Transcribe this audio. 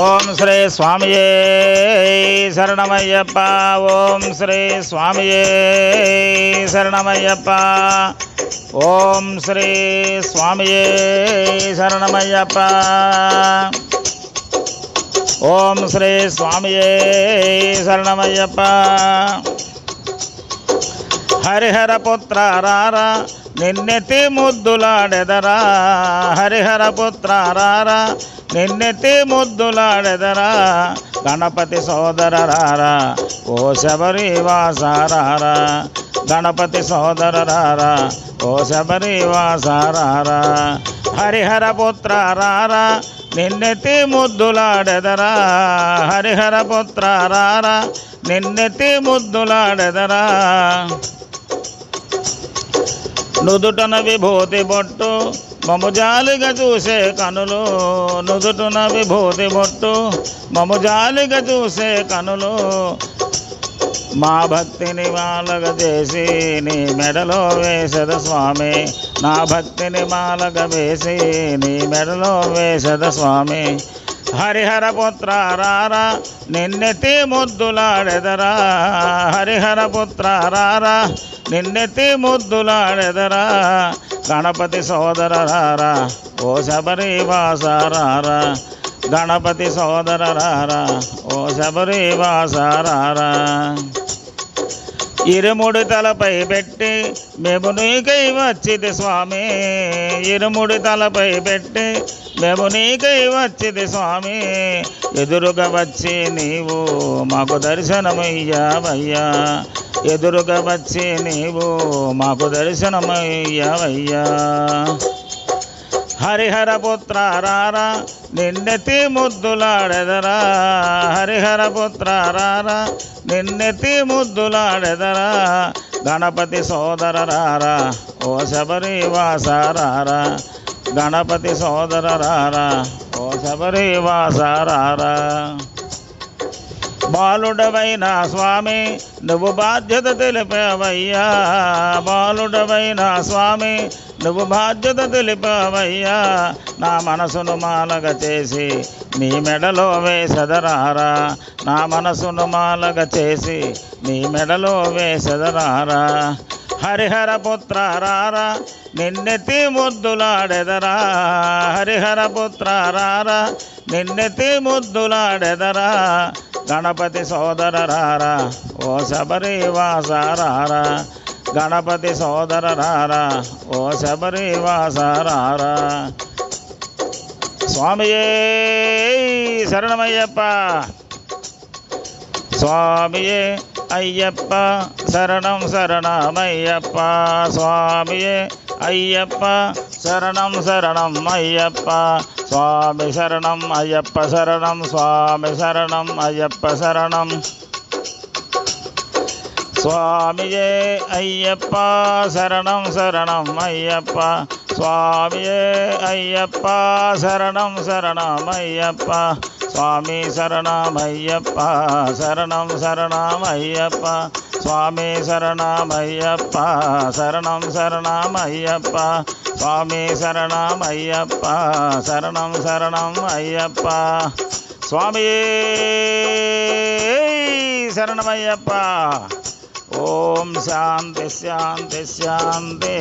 ஓம் ஸ்ரீ சுவாமியே சரணமையப்பா. ஓம் ஸ்ரீ சுவாமியே சரணமையப்பா. ஓம் ஸ்ரீ சுவாமியே சரணமையப்பா. ஓம் ஸ்ரீ சுவாமியே சரணமையப்பா. ஹரிஹர புத்திராரா రారా నిన్నెత్తి ముద్దులాడెదరా హరిహర పుత్ర రారా? నిన్నెత్తి ముద్దులాడెదరా గణపతి సోదరరారా ఓ శబరి వాసారారా గణపతి సోదరరారా ఓ శబరి వాసారారా హరిహర పుత్ర రారా? నిన్నెత్తి ముద్దులాడెదరా హరిహర పుత్రారా నిన్నెత్తి ముద్దులాడెదరా నుదుటన విభూతి బొట్టు మముజాలిగా చూసే కనులు. నుదుటన విభూతి బొట్టు మముజాలిగా చూసే కనులు. మా భక్తిని మాలగ చేసి నీ మెడలో వేసద స్వామి. నా భక్తిని మాలగ వేసి నీ మెడలో వేసద స్వామి. హరిహర పుత్ర రారా నిన్నెత్తి ముద్దులాడెదరా. హరిహర పుత్ర రారా నిన్నెత్తి ముద్దులాడెదరా? గణపతి సోదరరారా? ఓ శబరి వాసారారా గణపతి సోదరరారా? ఓ శబరి వాసారారా ఇరుముడి తలపై పెట్టి మేము నీకై వచ్చిది స్వామి. ఇరుముడి తలపై పెట్టి మేము నీకై వచ్చిది స్వామి. ఎదురుగా వచ్చి నీవు మాకు దర్శనమయ్యావయ్యా. ఎదురుగా వచ్చి నీవు మాకు దర్శనమయ్యావయ్యా. హరిహర పుత్ర రారా నిన్నెత్తి ముద్దులాడెదరా. హరిహర పుత్ర రారా నిన్నెత్తి ముద్దులాడెదరా. గణపతి సోదర రారా ఓ శబరి వాసారారా గణపతి సోదర రారా ఓ శబరి వాసారారా బాలుడవైన స్వామి నువ్వు బాధ్యత తెలిపావయ్యా. బాలుడవైన స్వామి నువ్వు బాధ్యత తెలిపావయ్యా. నా మనసును మాలగ చేసి నీ మెడలో వేసదరారా. నా మనసును మాలగ చేసి నీ మెడలో వేసదరారా. హరిహర పుత్ర రారా నిన్నెత్తి ముద్దులాడెదరా. హరిహర పుత్ర రారా నిన్నెత్తి ముద్దులాడెదరా. గణపతి సోదర రారా ఓ శబరి వాసారారా గణపతి సోదర రారా ఓ శబరి వాసారారా స్వామియే శరణమయ్యప్ప స్వామియే అయ్యప్ప சுவாமி சரணம் ஐயப்ப சரணம் சுவாமி சரணம் ஐயப்ப சரணம். சுவாமியே ஐயப்பா சரணம் சரணம் ஐயப்பா. சுவாமியே ஐயப்பா சரணம் சரணம் ஐயப்பா. சுவாமி சரணம் ஐயப்பா சரணம் சரணம் ஐயப்பா. சுவாமி சரணம் ஐயப்பா சரணம் சரணம் ஐயப்பா சுவாமி சரணம் ஐயப்பா சரணம் சரணம் ஐயப்பா சுவாமியே சரணம் ஐயப்பா ஓம் சாந்தி சாந்தி சாந்தே.